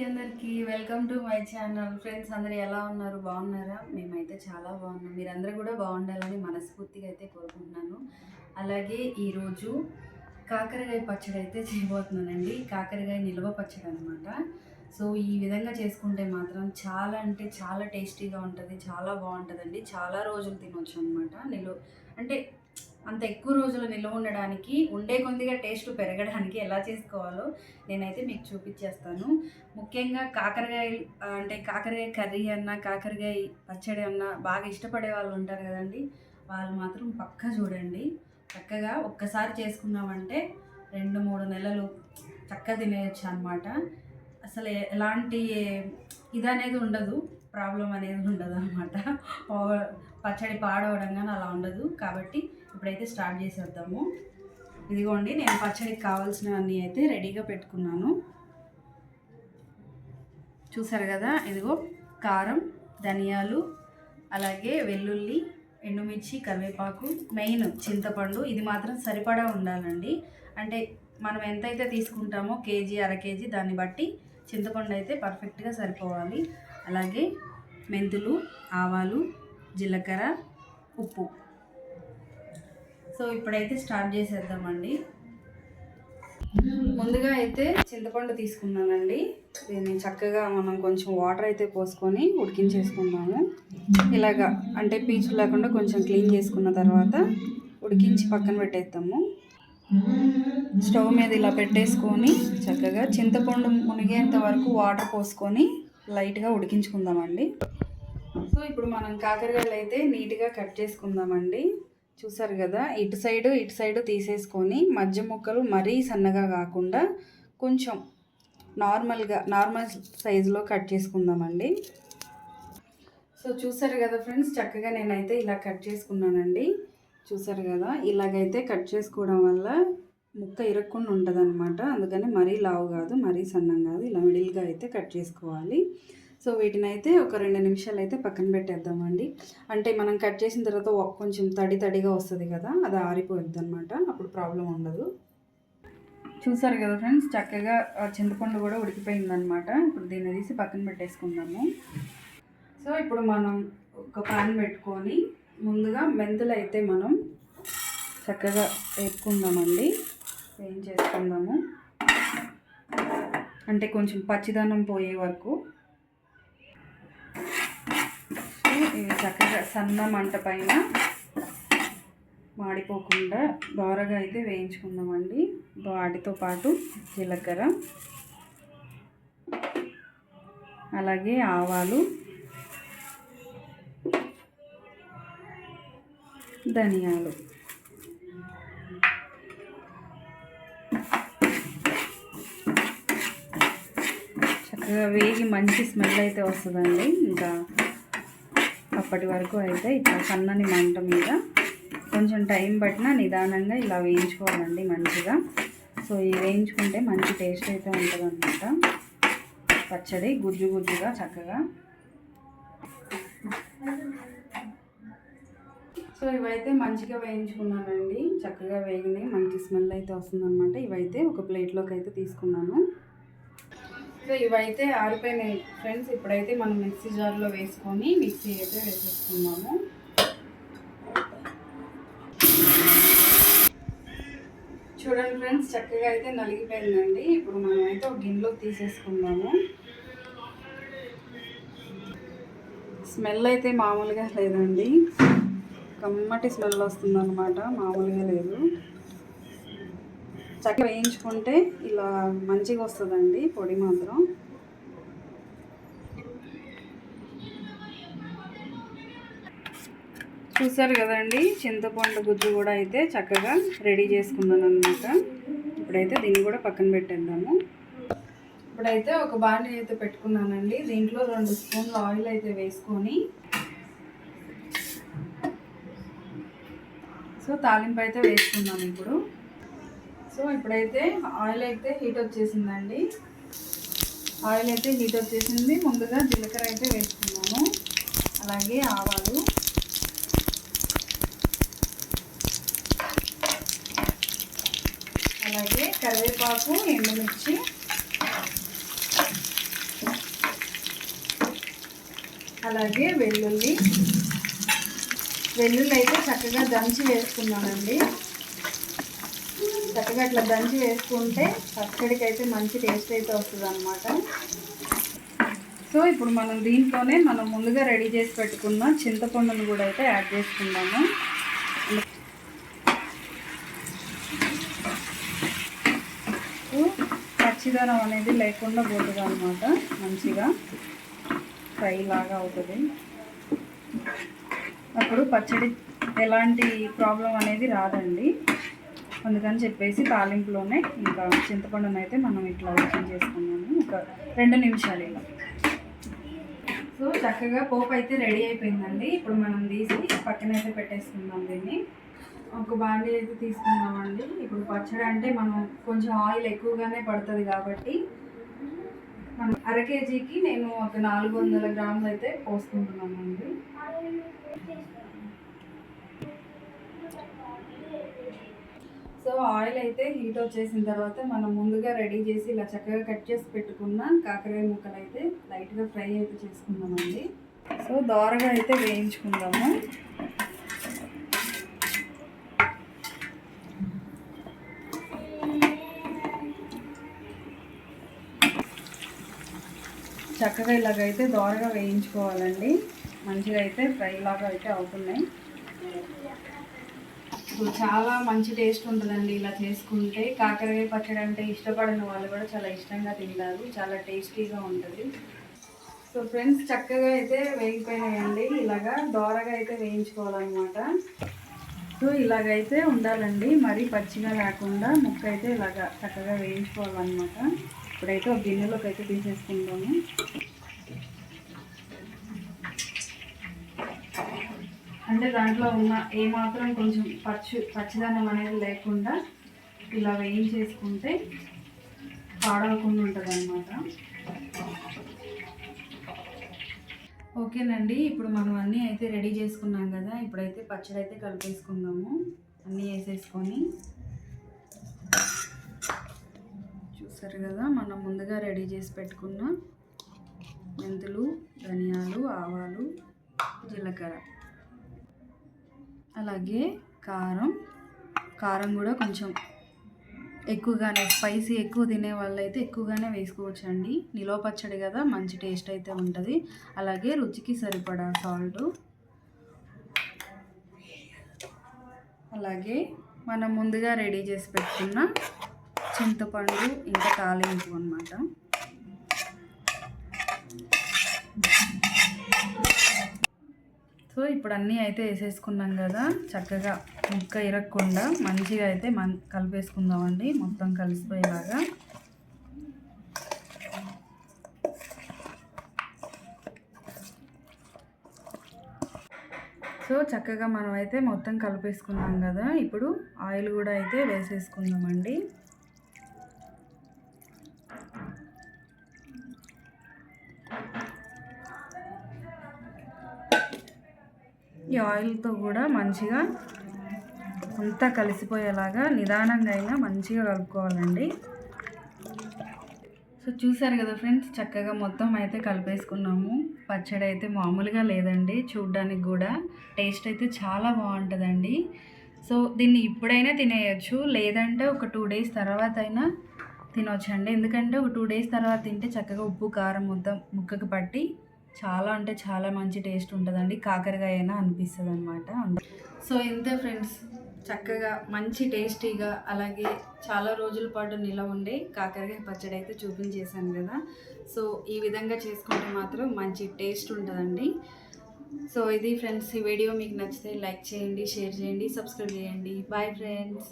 అందరికీ welcome to my channel friends అందరు ఎలా ఉన్నారు? బాగున్నారా? మేమైతే చాలా బాగున్నాం. మీరందరూ కూడా బాగుండాలని మనస్ఫూర్తిగా అయితే కోరుకుంటున్నాను. అలాగే ఈరోజు కాకరకాయ పచ్చడి అయితే చేయబోతున్నానండి. కాకరకాయ నిల్వ పచ్చడి అనమాట సో ఈ విధంగా చేసుకుంటే మాత్రం చాలా అంటే చాలా టేస్టీగా ఉంటుంది చాలా బాగుంటుందండి. చాలా రోజులు తినొచ్చు అనమాట నిల్వ అంటే అంత ఎక్కువ రోజులు నిల్వ ఉండడానికి ఉండే కొద్దిగా టేస్ట్ పెరగడానికి ఎలా చేసుకోవాలో నేనైతే మీకు చూపించేస్తాను. ముఖ్యంగా కాకరకాయ అంటే కాకరకాయ కర్రీ అన్నా కాకరకాయ పచ్చడి అన్నా బాగా ఇష్టపడే వాళ్ళు ఉంటారు కదండి వాళ్ళు మాత్రం పక్కా చూడండి. చక్కగా ఒక్కసారి చేసుకున్నామంటే రెండు మూడు నెలలు చక్కగా తినేయచ్చు అనమాట అసలు ఎలాంటి ఇది అనేది ఉండదు ప్రాబ్లం అనేది ఉండదు అనమాట పచ్చడి పాడవడం కానీ అలా ఉండదు. కాబట్టి ఇప్పుడైతే స్టార్ట్ చేసేద్దాము. ఇదిగోండి నేను పచ్చడికి కావాల్సినవన్నీ అయితే రెడీగా పెట్టుకున్నాను. చూసారు కదా ఇదిగో కారం ధనియాలు అలాగే వెల్లుల్లి ఎండుమిర్చి కరివేపాకు మెయిన్ చింతపండు. ఇది మాత్రం సరిపడా ఉండాలండి. అంటే మనం ఎంతైతే తీసుకుంటామో కేజీ అర కేజీ దాన్ని బట్టి చింతపండు అయితే పర్ఫెక్ట్గా సరిపోవాలి. అలాగే మెంతులు ఆవాలు జీలకర్ర ఉప్పు. సో ఇప్పుడైతే స్టార్ట్ చేసేద్దామండి. ముందుగా అయితే చింతపండు తీసుకున్నానండి. దీన్ని చక్కగా మనం కొంచెం వాటర్ అయితే పోసుకొని ఉడికించేసుకున్నాము ఇలాగా అంటే పీచు లేకుండా కొంచెం క్లీన్ చేసుకున్న తర్వాత ఉడికించి పక్కన పెట్టేద్దాము. స్టవ్ మీద ఇలా పెట్టేసుకొని చక్కగా చింతపండు మునిగేంత వరకు వాటర్ పోసుకొని లైట్గా ఉడికించుకుందామండి. సో ఇప్పుడు మనం కాకరకాయలు అయితే నీట్గా కట్ చేసుకుందామండి. చూసారు కదా ఇటు సైడు ఇటు సైడు తీసేసుకొని మధ్య ముక్కలు మరీ సన్నగా కాకుండా కొంచెం నార్మల్గా నార్మల్ సైజులో కట్ చేసుకుందామండి. సో చూసారు కదా ఫ్రెండ్స్ చక్కగా నేనైతే ఇలా కట్ చేసుకున్నానండి. చూసారు కదా ఇలాగైతే కట్ చేసుకోవడం వల్ల ముక్క ఇరక్కుండా ఉంటుంది అనమాట అందుకని మరీ లావు కాదు మరీ సన్నం కాదు ఇలా మిడిల్గా అయితే కట్ చేసుకోవాలి. సో వీటిని అయితే ఒక రెండు నిమిషాలు అయితే పక్కన పెట్టేద్దామండి. అంటే మనం కట్ చేసిన తర్వాత కొంచెం తడి తడిగా వస్తుంది కదా అది ఆరిపోద్ది అనమాట అప్పుడు ప్రాబ్లం ఉండదు. చూసారు కదా ఫ్రెండ్స్ చక్కగా చింతపండు కూడా ఉడికిపోయిందనమాట ఇప్పుడు దీన్ని తీసి పక్కన పెట్టేసుకుందాము. సో ఇప్పుడు మనం ఒక పాన్ పెట్టుకొని ముందుగా మెంతులు అయితే మనం చక్కగా వేపుకుందామండి. ఏం చేసుకుందాము? అంటే కొంచెం పచ్చిదనం పోయే వరకు ఇవి చక్కగా సన్న మంట పైన మాడిపోకుండా దోరగా అయితే వేయించుకుందామండి. వాటితో పాటు జీలకర్ర అలాగే ఆవాలు ధనియాలు. చక్కగా వేగి మంచి స్మెల్ అయితే వస్తుందండి. ఇంకా అప్పటి వరకు అయితే ఇట్లా సన్నని మంట మీద కొంచెం టైం పట్టినా నిదానంగా ఇలా వేయించుకోవాలండి మంచిగా. సో ఇవి వేయించుకుంటే మంచి టేస్ట్ అయితే ఉంటుంది అనమాట పచ్చడి గుజ్జు గుజ్జుగా చక్కగా. సో ఇవైతే మంచిగా వేయించుకున్నానండి. చక్కగా వేగినాయి. మంచి స్మెల్ అయితే వస్తుందన్నమాట. ఇవైతే ఒక ప్లేట్లోకి అయితే తీసుకున్నాను. సో ఇవైతే ఆరిపోయినాయి. ఫ్రెండ్స్ ఇప్పుడైతే మనం మిక్సీ జార్లో వేసుకొని మిక్సీ అయితే వేసేసుకున్నాము చూడండి ఫ్రెండ్స్ చక్కగా అయితే నలిగిపోయిందండి. ఇప్పుడు మనం అయితే ఒక గిన్నెలోకి తీసేసుకుందాము. స్మెల్ అయితే మామూలుగా లేదండి. కమ్మటి స్మెల్ వస్తుందనమాట మామూలుగా లేదు. చక్కగా వేయించుకుంటే ఇలా మంచిగా వస్తుందండి పొడి మాత్రం. చూసారు కదండి చింతపండు గుజ్జు కూడా అయితే చక్కగా రెడీ చేసుకున్నాను అనమాట ఇప్పుడైతే దీన్ని కూడా పక్కన పెట్టేద్దాము. ఇప్పుడైతే ఒక బాండి అయితే పెట్టుకున్నానండి. దీంట్లో రెండు స్పూన్లు ఆయిల్ అయితే వేసుకొని. సో తాలింపు అయితే వేసుకున్నాను ఇప్పుడు. సో ఇప్పుడైతే ఆయిల్ అయితే హీట్ వచ్చేసిందండి. ఆయిల్ అయితే హీట్ వచ్చేసింది. ముందుగా జీలకర్ర అయితే వేసుకున్నాము అలాగే ఆవాలు. అలాగే కరివేపాకు ఎండుమిర్చి. అలాగే వెల్లుల్లి. వెల్లుల్లి అయితే చక్కగా దంచి వేసుకున్నానండి. చక్కగా అట్లా దంచి వేసుకుంటే పచ్చడికి అయితే మంచి టేస్ట్ అయితే వస్తుంది అనమాట సో ఇప్పుడు మనం దీంట్లోనే మనం ముందుగా రెడీ చేసి పెట్టుకున్న చింతపండును కూడా అయితే యాడ్ చేసుకుందాము. పచ్చిదనం అనేది లేకుండా పోతుంది అనమాట మంచిగా ఫ్రై లాగా అవుతుంది. అప్పుడు పచ్చడి ఎలాంటి ప్రాబ్లం అనేది రాదండి. అందుకని చెప్పేసి తాలింపులోనే ఇంకా చింతపండును అయితే మనం ఇట్లా ఓపెన్ చేసుకున్నాము. ఒక రెండు నిమిషాలు ఇలా. సో చక్కగా పోపు అయితే రెడీ అయిపోయిందండి. ఇప్పుడు మనం తీసి పక్కన అయితే పెట్టేసుకుందాం దీన్ని. ఒక బాండీ అయితే తీసుకుందామండి. ఇప్పుడు పచ్చడి అంటే మనం కొంచెం ఆయిల్ ఎక్కువగానే పడుతుంది కాబట్టి మనం అర కేజీకి నేను ఒక నాలుగు వందల గ్రాములు అయితే పోసుకుంటున్నానండి సో ఆయిల్ అయితే హీట్ వచ్చేసిన తర్వాత మనం ముందుగా రెడీ చేసి ఇలా చక్కగా కట్ చేసి పెట్టుకున్న కాకరకాయ ముక్కలు అయితే లైట్గా ఫ్రై అయితే చేసుకుందామండి. సో దోరగా అయితే వేయించుకుందాము. చక్కగా ఇలాగైతే దోరగా వేయించుకోవాలండి. మంచిగా అయితే ఫ్రై లాగా అయితే అవుతున్నాయి. చాలా మంచి టేస్ట్ ఉంటుందండి ఇలా చేసుకుంటే. కాకరకాయ పచ్చడి అంటే ఇష్టపడిన వాళ్ళు కూడా చాలా ఇష్టంగా తింటారు. చాలా టేస్టీగా ఉంటుంది. సో ఫ్రెండ్స్ చక్కగా అయితే వేగిపోయినాయండి. ఇలాగా దోరగా అయితే వేయించుకోవాలన్నమాట. సో ఇలాగైతే ఉండాలండి. మరీ పచ్చిగా లేకుండా ముక్క అయితే ఇలాగా చక్కగా వేయించుకోవాలన్నమాట. ఇప్పుడైతే ఒక గిన్నెలోకి అయితే తీసేసుకుంటాము అంటే దాంట్లో ఉన్న ఏమాత్రం కొంచెం పచ్చి పచ్చిదనం అనేది లేకుండా ఇలా వేయించేసుకుంటే పాడవకుండా ఉంటుంది అనమాట ఓకేనండి ఇప్పుడు మనం అన్నీ అయితే రెడీ చేసుకున్నాం కదా ఇప్పుడైతే పచ్చడి అయితే కలిపేసుకుందాము. అన్నీ వేసేసుకొని. చూసారు కదా మనం ముందుగా రెడీ చేసి పెట్టుకున్న మెంతులు ధనియాలు ఆవాలు జీలకర్ర. అలాగే కారం. కారం కూడా కొంచెం ఎక్కువగానే స్పైసీ ఎక్కువ తినే వాళ్ళైతే ఎక్కువగానే వేసుకోవచ్చు అండి నిలవ పచ్చడి కదా మంచి టేస్ట్ అయితే ఉంటుంది. అలాగే రుచికి సరిపడా సాల్ట్. అలాగే మనం ముందుగా రెడీ చేసి పెట్టుకున్న చింతపండు ఇంకా తాలింపు అనమాట సో ఇప్పుడు అన్నీ అయితే వేసేసుకున్నాం కదా. చక్కగా ముక్క ఇరగకుండా మంచిగా అయితే మన్ కలిపేసుకుందామండి. మొత్తం కలిసిపోయేలాగా. సో చక్కగా మనం అయితే మొత్తం కలిపేసుకున్నాం కదా. ఇప్పుడు ఆయిల్ కూడా అయితే వేసేసుకుందామండి. ఈ ఆయిల్తో కూడా మంచిగా అంతా కలిసిపోయేలాగా నిదానంగా అయినా మంచిగా కలుపుకోవాలండి. సో చూసారు కదా ఫ్రెండ్స్ చక్కగా మొత్తం అయితే కలిపేసుకున్నాము. పచ్చడి అయితే మామూలుగా లేదండి చూడ్డానికి కూడా. టేస్ట్ అయితే చాలా బాగుంటుందండి. సో దీన్ని ఇప్పుడైనా తినేయచ్చు లేదంటే ఒక టూ డేస్ తర్వాత అయినా తినొచ్చండి. ఎందుకంటే ఒక టూ డేస్ తర్వాత తింటే చక్కగా ఉప్పు కారం మొత్తం ముక్కకు పట్టి చాలా అంటే చాలా మంచి టేస్ట్ ఉంటుందండి. కాకరకాయ అయినా అనిపిస్తుంది అనమాట సో ఇంతే ఫ్రెండ్స్. చక్కగా మంచి టేస్టీగా అలాగే చాలా రోజుల పాటు నిలవ ఉండే కాకరకాయ పచ్చడి అయితే చూపించేశాను కదా. సో ఈ విధంగా చేసుకుంటే మాత్రం మంచి టేస్ట్ ఉంటుందండి. సో ఇది ఫ్రెండ్స్ ఈ వీడియో మీకు నచ్చితే లైక్ చేయండి షేర్ చేయండి సబ్స్క్రైబ్ చేయండి. Bye friends.